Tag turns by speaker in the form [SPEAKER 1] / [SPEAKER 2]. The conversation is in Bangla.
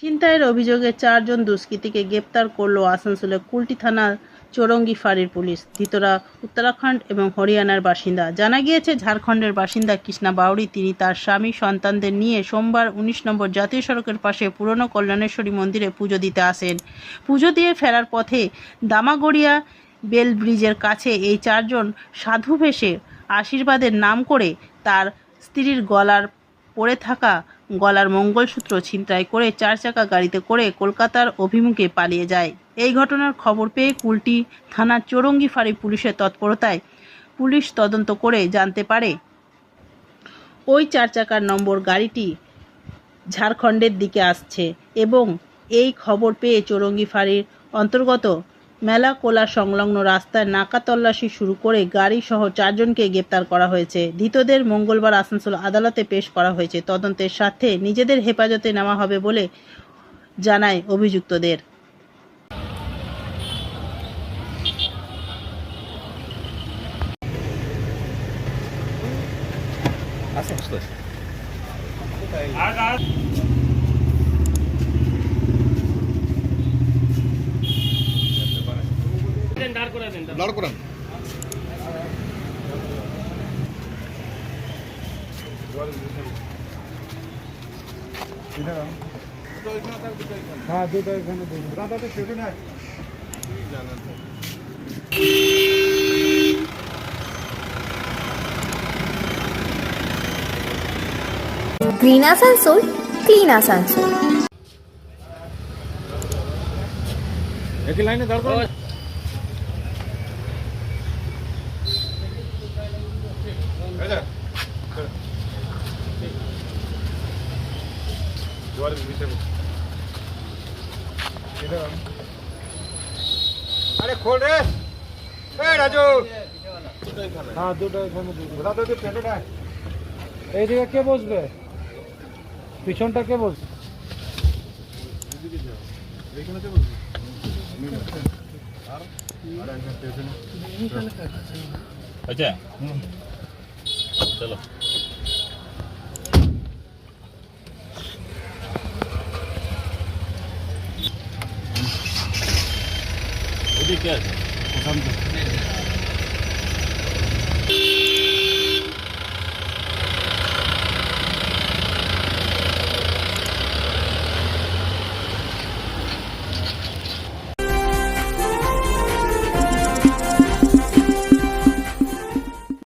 [SPEAKER 1] ছিনতাইয়ের অভিযোগে চারজন দুষ্কৃতীকে গ্রেপ্তার করল আসানসোলের কুলটি থানার চৌরঙ্গি ফাঁড়ির পুলিশ ধৃতরা উত্তরাখণ্ড এবং হরিয়ানার বাসিন্দা। জানা গিয়েছে ঝাড়খণ্ডের বাসিন্দা কৃষ্ণা বাউরি তিনি তার স্বামী সন্তানদের নিয়ে সোমবার উনিশ নম্বর জাতীয় সড়কের পাশে পুরনো কল্যাণেশ্বরী মন্দিরে পুজো দিতে আসেন। পুজো দিয়ে ফেরার পথে দামাগড়িয়া বেল ব্রিজের কাছে এই চারজন সাধু ভেসে আশীর্বাদের নাম করে তার স্ত্রীর গলার পড়ে থাকা গলার মঙ্গলসূত্র ছিনতাই করে চার চাকা গাড়িতে করে কলকাতার অভিমুখে পালিয়ে যায়। এই ঘটনার খবর পেয়ে কুলটি থানার চৌরঙ্গি ফাঁড়ি পুলিশের তৎপরতায় পুলিশ তদন্ত করে জানতে পারে, ওই চার চাকার নম্বর গাড়িটি ঝাড়খণ্ডের দিকে আসছে এবং এই খবর পেয়ে চৌরঙ্গি ফাঁড়ির অন্তর্গত মেলা কোলা সংলগ্ন রাস্তায় নাকা তল্লাশি শুরু করে গাড়ি সহ চারজনকে গ্রেপ্তার করা হয়েছে। ধৃতদের মঙ্গলবার আসানসোল আদালতে পেশ করা হয়েছে। তদন্তের স্বার্থে নিজেদের হেফাজতে নেওয়া হবে বলে জানায় অভিযুক্তদের।
[SPEAKER 2] দাঁড় করান। হ্যাঁ দুটো এখানে দাদা তো সেটা না।
[SPEAKER 3] Green Asansol clean Asansol.
[SPEAKER 2] একই লাইনে দাঁড় আরে খোল রে এই রাজু হ্যাঁ দুটো এখানে দুটো দুটো পেটোটা এইদিকে কে বসবে পিছনটা কে বসবে?
[SPEAKER 4] কে বসবে? আচ্ছা। चलो क्या है